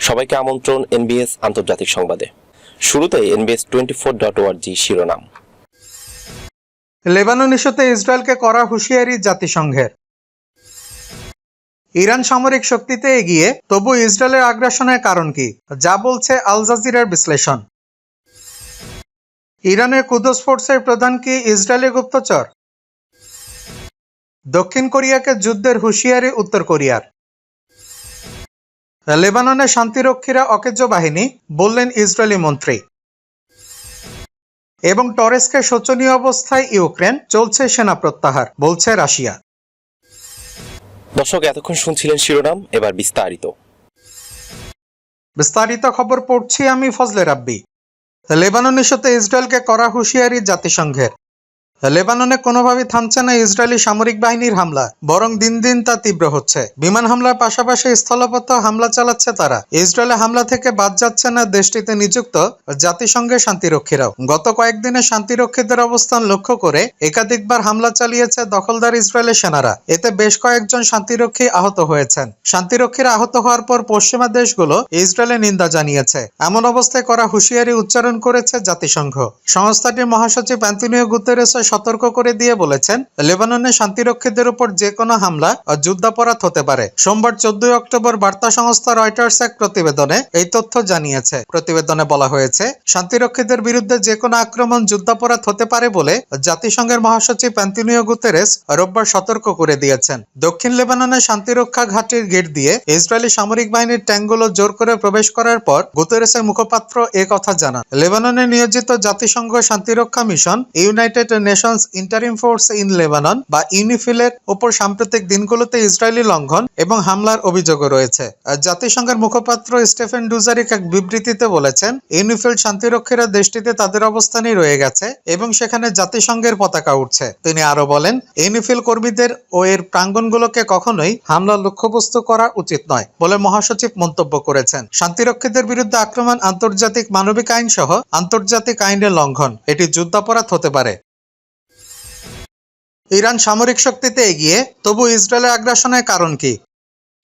সবাইকে আমন্ত্রণ এনবিএস আন্তর্জাতিক সংবাদে। শুরুতে এনবিএস টোয়েন্টি ফোর ডট ওয়ার্জি শিরোনাম। লেবানন ইস্যুতে ইসরায়েলকে করা হুঁশিয়ারি জাতিসংঘের। ইরান সামরিক শক্তিতে এগিয়ে, তবু ইসরায়েলের আগ্রাসনের কারণ কি, যা বলছে আল জাজিরার বিশ্লেষণ। ইরানের কুদস ফোর্সের প্রধান কি ইসরায়েলের গুপ্তচর? দক্ষিণ কোরিয়াকে যুদ্ধের হুঁশিয়ারি উত্তর কোরিয়ার। লেবাননের শান্তিরক্ষীরা অকেজ্য বাহিনী বললেন ইসরায়েলি মন্ত্রী। এবং টরেসকে শোচনীয় অবস্থায় ইউক্রেন চলছে সেনা প্রত্যাহার বলছে রাশিয়া। দর্শক এতক্ষণ শুনছিলেন শিরোনাম এবার বিস্তারিত। বিস্তারিত খবর পড়ছি আমি ফজলে রাব্বি। লেবানন সাথে ইসরায়েলকে করা হুঁশিয়ারি জাতিসংঘের। লেবাননে কোনোভাবেই থামছে না ইসরায়েলি সামরিক বাহিনীর হামলা, বরং দিন দিন তা তীব্র হচ্ছে। বিমান হামলার পাশাপাশি স্থলপথ হামলা চালাচ্ছে তারা। ইসরায়েলে হামলা থেকে বাদ যাচ্ছে না দেশটিতে নিযুক্ত জাতিসংঘের শান্তিরক্ষীরাও। গত কয়েকদিনে শান্তিরক্ষীদের অবস্থান লক্ষ্য করে একাধিকবার হামলা চালিয়েছে দখলদার ইসরায়েলের সেনারা। এতে বেশ কয়েকজন শান্তিরক্ষী আহত হয়েছেন। শান্তিরক্ষীরা আহত হওয়ার পর পশ্চিমা দেশগুলো ইসরায়েলের নিন্দা জানিয়েছে। এমন অবস্থায় করা হুঁশিয়ারি উচ্চারণ করেছে জাতিসংঘ। সংস্থাটির মহাসচিব অ্যান্টনিও গুতেরেস সতর্ক করে দিয়ে বলেছেন, লেবাননে শান্তিরক্ষীদের উপর যে কোনো হামলা যুদ্ধাপরাধ হতে পারে। সোমবার চোদ্দই অক্টোবর বার্তা সংস্থা রয়টার্স এক প্রতিবেদনে এই তথ্য জানিয়েছে। প্রতিবেদনে বলা হয়েছে, শান্তিরক্ষীদের বিরুদ্ধে যে কোনো আক্রমণ যুদ্ধাপরাধ হতে পারে বলে জাতিসংঘের মহাসচিব অ্যান্টনিও গুতেরেস রোববার সতর্ক করে দিয়েছেন। দক্ষিণ লেবাননে শান্তিরক্ষা ঘাটির গেট দিয়ে ইসরায়েলি সামরিক বাহিনীর ট্যাঙ্কগুলো জোর করে প্রবেশ করার পর গুতেরেসের মুখপাত্র এ কথা জানান। লেবাননে নিয়োজিত জাতিসংঘ শান্তিরক্ষা mission, United Nations interim force in Lebanon বা ইউনিফিলের উপর সাম্প্রতিক দিনগুলোতে ইসরায়েলি লঙ্ঘন এবং হামলার অভিযোগও রয়েছে। জাতিসংঘের মুখপাত্র স্টেফেন ডুজারিক এক বিবৃতিতে বলেছেন ইউনিফিল শান্তিরক্ষীরা দেশটিতে তাদের অবস্থানেই রয়ে গেছে এবং সেখানে জাতিসংঘের পতাকা উঠছে। তিনি আরও বলেন ইউনিফিল কর্মীদের ও এর প্রাঙ্গণগুলোকে কখনোই হামলা লক্ষ্যবস্তু করা উচিত নয় বলে মহাসচিব মন্তব্য করেছেন। শান্তিরক্ষীদের বিরুদ্ধে আক্রমণ আন্তর্জাতিক মানবিক আইন সহ আন্তর্জাতিক আইনের লঙ্ঘন। এটি যুদ্ধাপরাধ হতে পারে। ইরান সামরিক শক্তিতে এগিয়ে তবু ইসরায়েলের আগ্রাসনের কারণ কি?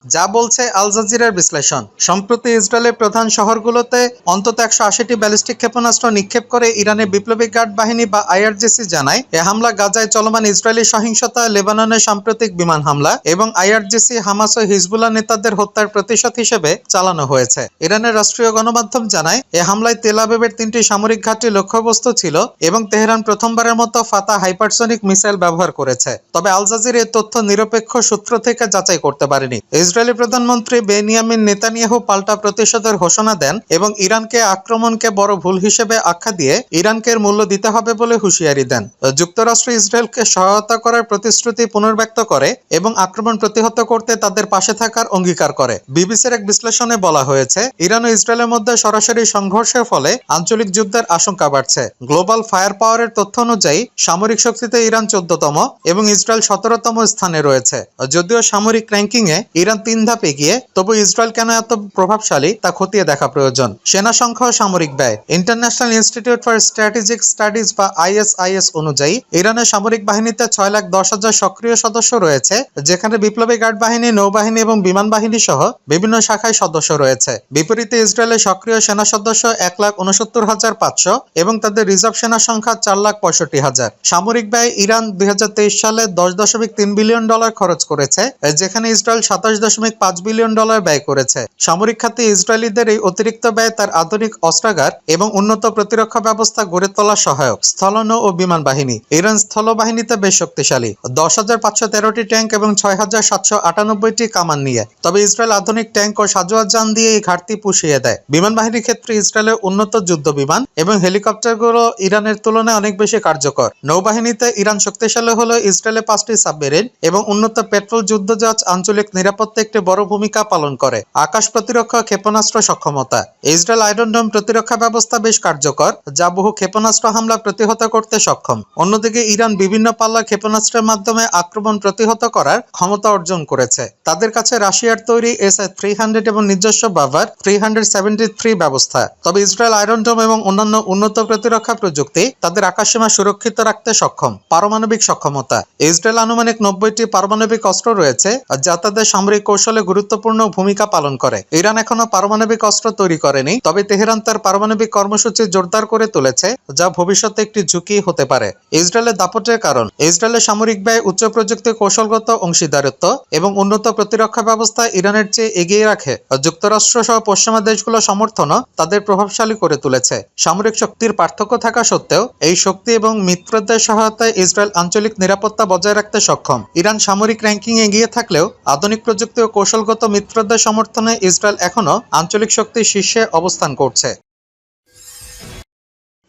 যা বলছে আল জাজিরার বিশ্লেষণ। সম্প্রতি ইসরায়েলের প্রধান শহরগুলোতে অন্তত একশো আশিটি ব্যালিস্টিক ক্ষেপণাস্ত্র নিক্ষেপ করে ইরানের বিপ্লবী গার্ড বাহিনী বা আইআরজিসি জানায়, এ হামলা গাজায় চলমান ইসরায়েলি সহিংসতা, লেবাননের সাম্প্রতিক বিমান হামলা এবং আইআরজিসি, হামাস ও হিজবুল্লাহ নেতাদের হত্যার প্রতিশোধ হিসেবে চালানো হয়েছে। ইরানের রাষ্ট্রীয় গণমাধ্যম জানায়, এ হামলায় তেল আবিবের তিনটি সামরিক ঘাঁটি লক্ষ্যবস্তু ছিল এবং তেহরান প্রথমবারের মতো ফাতা হাইপারসনিক মিসাইল ব্যবহার করেছে। তবে আল জাজির এই তথ্য নিরপেক্ষ সূত্র থেকে যাচাই করতে পারেনি। ইসরায়েলি প্রধানমন্ত্রী বেনিয়ামিন নেতানিয়াহু পাল্টা প্রতিশোধের ঘোষণা দেন এবং ইরানকে আক্রমণকে বড় ভুল হিসেবে আখ্যা দিয়ে ইরানকে মূল্য দিতে হবে বলে হুঁশিয়ারি দেন। যুক্তরাষ্ট্র ইসরায়েলকে সহায়তা করার প্রতিশ্রুতি পুনর্ব্যক্ত করে এবং আক্রমণ প্রতিহত করতে তাদের পাশে থাকার অঙ্গীকার করে। বিবিসির এক বিশ্লেষণে বলা হয়েছে, ইরান ও ইসরায়েলের মধ্যে সরাসরি সংঘর্ষের ফলে আঞ্চলিক যুদ্ধের আশঙ্কা বাড়ছে। গ্লোবাল ফায়ার পাওয়ারের তথ্য অনুযায়ী, সামরিক শক্তিতে ইরান চোদ্দতম এবং ইসরায়েল সতেরোতম স্থানে রয়েছে। যদিও সামরিক র্যাঙ্কিং এ ইরান তিন ধাপ এগিয়ে, তবু ইসরায়েল কেন এত প্রভাবশালী তা খতিয়ে দেখা প্রয়োজন। সেনা সংখ্যা ও সামরিক ব্যয়। International Institute for Strategic Studies বা আইএসআইএস অনুযায়ী, ইরানের সামরিক বাহিনীতে ছয় লাখ দশ হাজার সক্রিয় সদস্য রয়েছে, যেখানে বিপ্লবী গার্ড বাহিনী, নৌবাহিনী এবং বিমান বাহিনী সহ বিভিন্ন শাখায় সদস্য রয়েছে। বিপরীতে ইসরায়েলের সক্রিয় সেনা সদস্য এক লাখ উনসত্তর হাজার পাঁচশো এবং তাদের রিজার্ভ সেনা সংখ্যা চার লাখ পঁয়ষট্টি হাজার। সামরিক ব্যয় ইরান দুই হাজার তেইশ সালে দশ দশমিক তিন বিলিয়ন ডলার খরচ করেছে, যেখানে ইসরায়েল সাতাশ দশমিক পাঁচ বিলিয়ন ডলার ব্যয় করেছে। সামরিক খাতে ইসরায়েলিদের এই অতিরিক্ত ব্যয় তার আধুনিক অস্ত্রাগার এবং উন্নত প্রতিরক্ষা ব্যবস্থা গড়ে তোলা সহায়ক স্থলনৌ ও বিমান বাহিনী। ইরান স্থল বাহিনীতে বেশ শক্তিশালী। দশ হাজার পাঁচশো তেরোটি ট্যাঙ্ক এবং ছয় হাজার সাতশো আটানব্বইটি কামান নিয়ে। তবে ইসরায়েল আধুনিক ট্যাঙ্ক ও সাজোয়ার যান দিয়ে এই ঘাটতি পুষিয়ে দেয়। বিমান বাহিনীর ক্ষেত্রে ইসরায়েলের উন্নত যুদ্ধ বিমান এবং হেলিকপ্টারগুলো ইরানের তুলনায় অনেক বেশি কার্যকর। নৌবাহিনীতে ইরান শক্তিশালী হলেও ইসরায়েলের পাঁচটি সাবমেরিন এবং উন্নত পেট্রোল যুদ্ধ যুদ্ধজাহাজ আঞ্চলিক নিরাপত্তা একটি বড় ভূমিকা পালন করে। আকাশ প্রতিরক্ষা ক্ষেপণাস্ত্র সক্ষমতা। ইসরায়েল আয়রনডোম প্রতিরক্ষা ব্যবস্থা বেশ কার্যকর, যা বহু ক্ষেপণাস্ত্র হামলা প্রতিহত করতে সক্ষম। অন্যদিকে ইরান বিভিন্ন পাল্লা ক্ষেপণাস্ত্রের মাধ্যমে আক্রমণ প্রতিহত করার ক্ষমতা অর্জন করেছে। তাদের কাছে রাশিয়ার তৈরি এস আই থ্রি হান্ড্রেড এবং নিজস্ব বাভার থ্রি হান্ড্রেড সেভেন্টি থ্রি ব্যবস্থা। তবে ইসরায়েল আয়রন ডোম এবং অন্যান্য উন্নত প্রতিরক্ষা প্রযুক্তি তাদের আকাশসীমা সুরক্ষিত রাখতে সক্ষম। পারমাণবিক সক্ষমতা। ইসরায়েল আনুমানিক নব্বইটি পারমাণবিক অস্ত্র রয়েছে, যা তাদের সামরিক কৌশলে গুরুত্বপূর্ণ ভূমিকা পালন করে। ইরান এখনও পারমাণবিক অস্ত্র তৈরি করেনি, তবে তেহরান তার পারমাণবিক কর্মসূচি জোরদার করে তুলেছে, যা ভবিষ্যতে একটি ঝুঁকি হতে পারে। ইসরায়েলের দাপটের কারণ, ইসরায়েলের সামরিক ব্যয়, উচ্চ প্রযুক্তি কৌশলগত অংশীদারত্ব এবং উন্নত প্রতিরক্ষা ব্যবস্থা ইরানের চেয়ে এগিয়ে রাখে। যুক্তরাষ্ট্র সহ পশ্চিমা দেশগুলো সমর্থনও তাদের প্রভাবশালী করে তুলেছে। সামরিক শক্তির পার্থক্য থাকা সত্ত্বেও, এই শক্তি এবং মিত্রদের সহায়তায় ইসরায়েল আঞ্চলিক নিরাপত্তা বজায় রাখতে সক্ষম। ইরান সামরিক র্যাঙ্কিং এগিয়ে থাকলেও আধুনিক প্রযুক্তি ও কৌশলগত মিত্রদের সমর্থনে ইসরায়েল এখনও আঞ্চলিক শক্তির শীর্ষে অবস্থান করছে।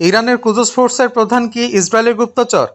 ইরানের কুজস ফোর্সের প্রধান কি ইসরায়েলের গুপ্তচর?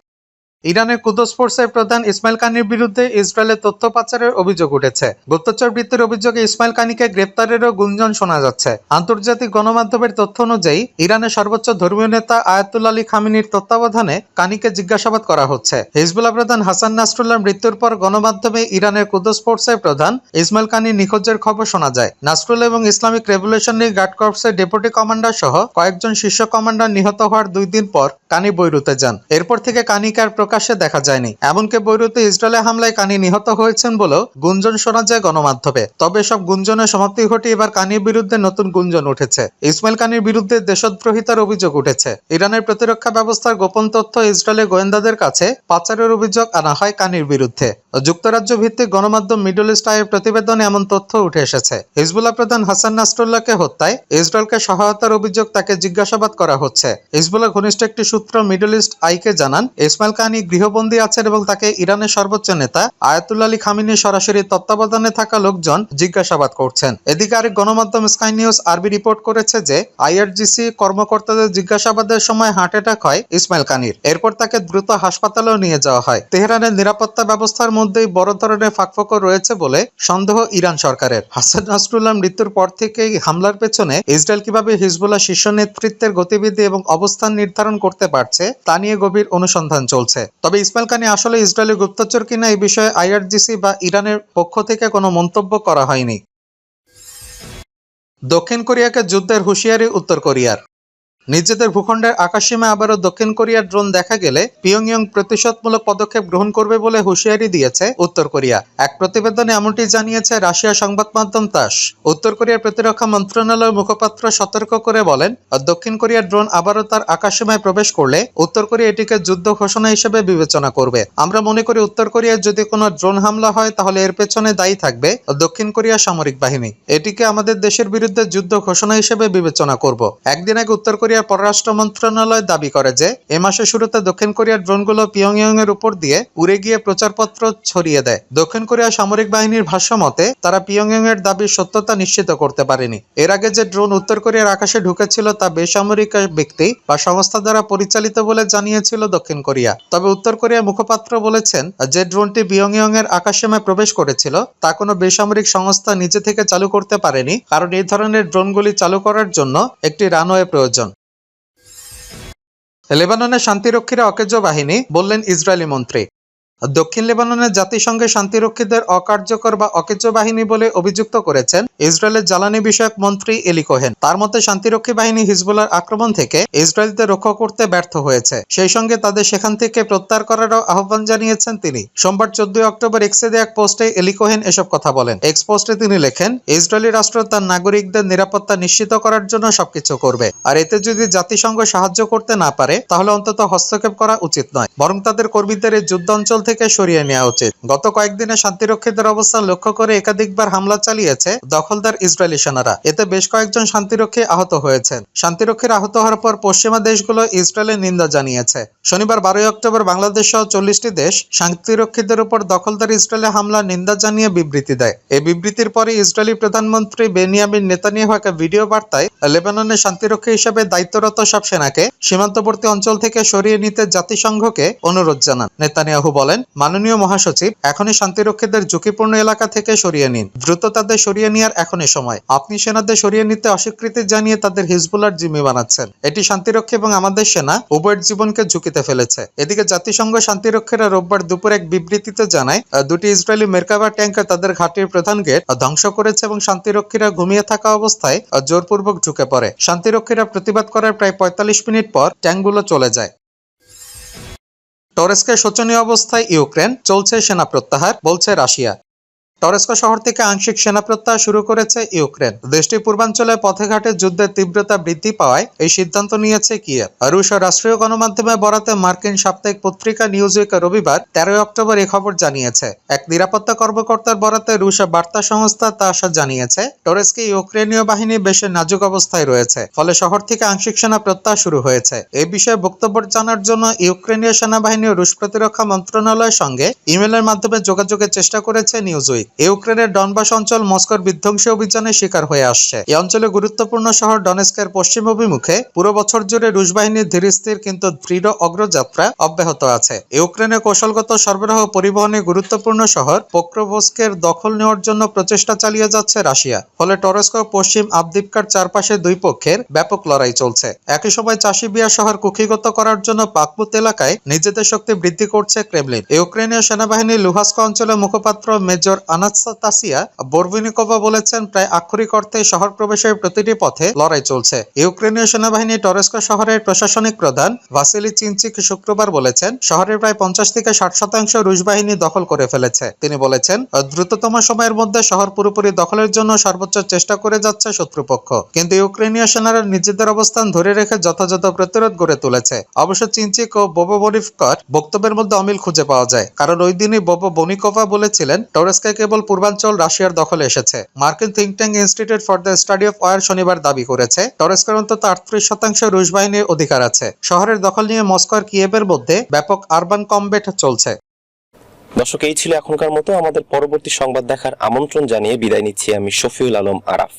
ইরানের কুদস ফোর্সের প্রধান ইসমাইল কানির বিরুদ্ধে ইসরায়েলের তথ্য পাচারের অভিযোগ উঠেছে। গুপ্তচর বৃত্তির অভিযোগে ইসমাইল কানিকে গ্রেপ্তারেরও গুঞ্জন শোনা যাচ্ছে। আন্তর্জাতিক গণমাধ্যমের তথ্য অনুযায়ী, ইরানের সর্বোচ্চ ধর্মীয় নেতা আয়াতুল্লা আলী খামিনির তত্ত্বাবধানে কানিকে জিজ্ঞাসাবাদ করা হচ্ছে। হিজবুল্লাহ প্রধান হাসান নাসরুল্লাহর মৃত্যুর পর গণমাধ্যমে ইরানের কুদস ফোর্সের প্রধান ইসমাইল কানি নিখোঁজের খবর শোনা যায়। নাসরুল্লাহ এবং ইসলামিক রেভলিউশনারি গার্ড কর্পসের ডেপুটি কমান্ডার সহ কয়েকজন শীর্ষ কমান্ডার নিহত হওয়ার দুই দিন পর কানি বৈরুতে যান। এরপর থেকে কানিকে আর প্রকাশ্যে দেখা যায়নি। এমনকি বৈরুতে ইসরায়েলের হামলায় কানি নিহত হয়েছেন বলেও গুঞ্জন শোনা যায় গণমাধ্যমে। তবে সব গুঞ্জনের সমাপ্তি ঘটে এবার কানির বিরুদ্ধে নতুন গুঞ্জন উঠেছে। ইসমাইল কানির বিরুদ্ধে দেশদ্রোহিতার অভিযোগ উঠেছে। ইরানের প্রতিরক্ষা ব্যবস্থার গোপন তথ্য ইসরায়েলের গোয়েন্দাদের কাছে পাচারের অভিযোগ আনা হয় কানির বিরুদ্ধে। যুক্তরাজ্য ভিত্তিক গণমাধ্যম মিডল ইস্ট আয়ের প্রতিবেদনে এমন তথ্য উঠে এসেছে। হিজবুল্লাহ প্রধান হাসান নাসরুল্লাহকে হত্যায় ইসরায়েলকে সহায়তার অভিযোগ তাকে জিজ্ঞাসাবাদ করা হচ্ছে। হিজবুল্লাহ ঘনিষ্ঠ একটি সূত্র মিডল ইস্ট আইকে জানান, ইসমাইল কানি গৃহবন্দী আছেন এবং তাকে ইরানের সর্বোচ্চ নেতা আয়াতুল্লা আলী খামিনি সরাসরি তত্ত্বাবধানে থাকা লোকজন জিজ্ঞাসাবাদ করছেন। এদিকে আরেক গণমাধ্যম স্কাই নিউজ আরবি রিপোর্ট করেছে যে, আইআরজিসি কর্মকর্তাদের জিজ্ঞাসাবাদের সময় হার্ট অ্যাটাক হয় ইসমাইল কানির। এরপর তাকে দ্রুত হাসপাতালেও নিয়ে যাওয়া হয়। তেহরানের নিরাপত্তা ব্যবস্থার মধ্যেই বড় ধরনের ফাঁকফোকর রয়েছে বলে সন্দেহ ইরান সরকারের। হাসান নাসরুল্লাহ মৃত্যুর পর থেকেই হামলার পেছনে ইসরায়েল কীভাবে হিজবুল্লাহ শীর্ষ নেতৃত্বের গতিবিধি এবং অবস্থান নির্ধারণ করতে পারছে, তা নিয়ে গভীর অনুসন্ধান চলছে। তবে ইসমাইল খানি আসলে ইসরায়েলি গুপ্তচর কিনা এই বিষয়ে আইআরজিসি বা ইরানের পক্ষ থেকে কোনো মন্তব্য করা হয়নি। দক্ষিণ কোরিয়াকে যুদ্ধের হুঁশিয়ারি উত্তর কোরিয়ার। নিজেদের ভূখণ্ডের আকাশসীমায় আবারও দক্ষিণ কোরিয়ার ড্রোন দেখা গেলে পিয়ংইয়ং প্রতিশোধমূলক পদক্ষেপ গ্রহণ করবে বলে হুঁশিয়ারি দিয়েছে উত্তর কোরিয়া। এক প্রতিবেদনে এমনটি জানিয়েছে রাশিয়া সংবাদ মাধ্যম তাস। উত্তর কোরিয়ার প্রতিরক্ষা মন্ত্রণালয়ের মুখপাত্র সতর্ক করে বলেন, দক্ষিণ কোরিয়ার ড্রোন আবারও তার আকাশসীমায় প্রবেশ করলে উত্তর কোরিয়া এটিকে যুদ্ধ ঘোষণা হিসেবে বিবেচনা করবে। আমরা মনে করি উত্তর কোরিয়ার যদি কোনো ড্রোন হামলা হয়, তাহলে এর পেছনে দায়ী থাকবে দক্ষিণ কোরিয়া সামরিক বাহিনী। এটিকে আমাদের দেশের বিরুদ্ধে যুদ্ধ ঘোষণা হিসেবে বিবেচনা করব। একদিন আগে উত্তর কোরিয়ার পররাষ্ট্র মন্ত্রণালয় দাবি করে যে, এ মাসের শুরুতে দক্ষিণ কোরিয়ার ড্রোনগুলো পিয়ংইয়ং এর উপর দিয়ে উড়ে গিয়ে প্রচারপত্র ছড়িয়ে দেয়। দক্ষিণ কোরিয়া সামরিক বাহিনীর ভাষ্য মতে, তারা পিয়ংইয়ং এর দাবির সত্যতা নিশ্চিত করতে পারেনি। এর আগে যে ড্রোন উত্তর কোরিয়ার আকাশে ঢুকেছিল তা বেসামরিক ব্যক্তি বা সংস্থা দ্বারা পরিচালিত বলে জানিয়েছিল দক্ষিণ কোরিয়া। তবে উত্তর কোরিয়ার মুখপাত্র বলেছেন, যে ড্রোনটি পিয়ংইয়ং এর আকাশসীমায় প্রবেশ করেছিল, তা কোনো বেসামরিক সংস্থা নিজে থেকে চালু করতে পারেনি, কারণ এই ধরনের ড্রোনগুলি চালু করার জন্য একটি রানওয়ে প্রয়োজন। লেবাননের শান্তিরক্ষীরা অকেজ বাহিনী বললেন ইসরায়েলি মন্ত্রী। দক্ষিণ লেবাননের জাতিসংঘের শান্তিরক্ষীদের অকার্যকর বা অকেজ বাহিনী বলে অভিযুক্ত করেছেন ইসরায়েলের জ্বালানি বিষয়ক মন্ত্রী এলি কোহেন। তার মতে, শান্তিরক্ষী বাহিনী হিজবুলার আক্রমণ থেকে ইসরায়েলদের রক্ষা করতে ব্যর্থ হয়েছে। সেই সঙ্গে তাদের সেখান থেকে প্রত্যাহার করারও আহ্বান জানিয়েছেন তিনি। সোমবার চোদ্দই অক্টোবর এক্সে দেয়া এক পোস্টে এলি কোহেন এসব কথা বলেন। এক্স পোস্টে তিনি লেখেন, ইসরায়েলি রাষ্ট্র তার নাগরিকদের নিরাপত্তা নিশ্চিত করার জন্য সবকিছু করবে। আর এতে যদি জাতিসংঘ সাহায্য করতে না পারে, তাহলে অন্তত হস্তক্ষেপ করা উচিত নয়। বরং তাদের কর্মীদের এই যুদ্ধ অঞ্চল থেকে সরিয়ে নেওয়া উচিত। গত কয়েকদিনে শান্তিরক্ষীদের অবস্থান লক্ষ্য করে একাধিকবার হামলা চালিয়েছে দখলদার ইসরায়েলি সেনারা। এতে বেশ কয়েকজন শান্তিরক্ষী আহত হয়েছেন। শান্তিরক্ষীর আহত হওয়ার পর পশ্চিমা দেশগুলো ইসরায়েলের নিন্দা জানিয়েছে। শনিবার বারোই অক্টোবর বাংলাদেশ সহ চল্লিশটি দেশ শান্তিরক্ষীদের উপর দখলদার ইসরায়েলে হামলার নিন্দা জানিয়ে বিবৃতি দেয়। এই বিবৃতির পরে ইসরায়েলি প্রধানমন্ত্রী বেনিয়ামিন নেতানিয়াহু এক ভিডিও বার্তায় লেবাননের শান্তিরক্ষী হিসেবে দায়িত্বরত সব সেনাকে সীমান্তবর্তী অঞ্চল থেকে সরিয়ে নিতে জাতিসংঘকে অনুরোধ জানান। নেতানিয়াহু বলেন মাননীয় মহাসচিব, এখনই শান্তিরক্ষীদের ঝুঁকিপূর্ণ এলাকা থেকে সরিয়ে নিন। দ্রুত তাদের সরিয়ে নেওয়ার এখনই সময়। আপনি সেনাদের সরিয়ে নিতে অস্বীকৃতি জানিয়ে তাদের হিজবুলার জিম্মি বানাচ্ছেন। এটি শান্তিরক্ষী এবং আমাদের সেনা উভয়ের জীবনকে ঝুঁকিতে ফেলেছে। এদিকে জাতিসংঘ শান্তিরক্ষীরা রোববার দুপুর এক বিবৃতিতে জানায় দুটি ইসরায়েলি মেরকাবা ট্যাঙ্কার তাদের ঘাটির প্রধান গেট ধ্বংস করেছে এবং শান্তিরক্ষীরা ঘুমিয়ে থাকা অবস্থায় জোরপূর্বক ঢুকে পড়ে। শান্তিরক্ষীরা প্রতিবাদ করার প্রায় পঁয়তাল্লিশ মিনিট পর ট্যাঙ্কগুলো চলে যায়। টরেস্কের শোচনীয় অবস্থায় ইউক্রেন চলছে সেনা প্রত্যাহার বলছে রাশিয়া। টরেস্কো শহর থেকে আংশিক সেনা প্রত্যাহার শুরু করেছে ইউক্রেন। দেশটির পূর্বাঞ্চলে পথেঘাটে যুদ্ধের তীব্রতা বৃদ্ধি পাওয়ায় এই সিদ্ধান্ত নিয়েছে কিয়েভ। রুশ রাষ্ট্রীয় গণমাধ্যমে বরাতে মার্কিন সাপ্তাহিক পত্রিকা নিউজ উইক রবিবার তেরোই অক্টোবর এই খবর জানিয়েছে। এক নিরাপত্তা কর্মকর্তার বরাতে রুশ বার্তা সংস্থা তা আশা জানিয়েছে, টরেস্কে ইউক্রেনীয় বাহিনী বেশ নাজুক অবস্থায় রয়েছে, ফলে শহর থেকে আংশিক সেনা প্রত্যাহার শুরু হয়েছে। এই বিষয়ে বক্তব্য জানার জন্য ইউক্রেনীয় সেনাবাহিনী রুশ প্রতিরক্ষা মন্ত্রণালয়ের সঙ্গে ইমেলের মাধ্যমে যোগাযোগের চেষ্টা করেছে নিউজ উইক। ইউক্রেনের ডনবাস অঞ্চল মস্কোর বিধ্বংসী অভিযানের শিকার হয়ে আসছে। এই অঞ্চলে গুরুত্বপূর্ণ শহর ডনেস্কের পশ্চিম অভিমুখে পুরো বছর জুড়ে রুশ বাহিনীর ধীরস্থির কিন্তু দৃঢ় অগ্রযাত্রা অব্যাহত আছে। ইউক্রেনের কৌশলগত সরবরাহ পরিবহনে গুরুত্বপূর্ণ শহর পোক্রোভস্কের দখল নেওয়ার জন্য প্রচেষ্টা চালিয়ে যাচ্ছে রাশিয়া। ফলে টরস্ক পশ্চিম আবদিপকার চারপাশে দুই পক্ষের ব্যাপক লড়াই চলছে। একই সময় চাষিবিয়া শহর কুক্ষিগত করার জন্য পাকপুত এলাকায় নিজেদের শক্তি বৃদ্ধি করছে ক্রেমলিন। ইউক্রেনীয় সেনাবাহিনী লুহাস্ক অঞ্চলের মুখপাত্র মেজর আনাস্তাসিয়া বর্বিনিকোভা বলেছেন, প্রায় আক্ষরিক অর্থে শহর প্রবেশের প্রতিটি পথে লড়াই চলছে। ইউক্রেনীয় সেনাবাহিনী টরেস্ক শহরের প্রশাসনিক প্রধান ভাসিলি চিনচিক শুক্রবার বলেছেন, শহরের প্রায় পঞ্চাশ থেকে ষাট শতাংশ রুশ বাহিনী দখল করে ফেলেছে। তিনি বলেছেন, দ্রুততম সময়ের মধ্যে শহর পুরোপুরি দখলের জন্য সর্বোচ্চ চেষ্টা করে যাচ্ছে শত্রুপক্ষ। কিন্তু ইউক্রেনীয় সেনারা নিজেদের অবস্থান ধরে রেখে যথাযথ প্রতিরোধ গড়ে তুলেছে। অবশ্য চিনচিক ও বোবো বনিফকর বক্তব্যের মধ্যে অমিল খুঁজে পাওয়া যায়। কারণ ওই দিনই বোবো বনিকোভা বলেছিলেন টরেস্কে কেবল পূর্বাঞ্চল রাশিয়ার দখলে এসেছে। মার্কিন think tank institute for the study of war শনিবার দাবি করেছে টরেস্কের অন্তত আটত্রিশ শতাংশ রুশ বাহিনীর অধিকার আছে। শহরের দখল নিয়ে মস্কো আর কিয়েভের মধ্যে ব্যাপক আরবান কমবেট চলছে। দর্শক, এই ছিল এখনকার মতো। আমাদের পরবর্তী সংবাদ দেখার আমন্ত্রণ জানিয়ে বিদায় নিচ্ছি আমি শফিউল আলম আরাফ।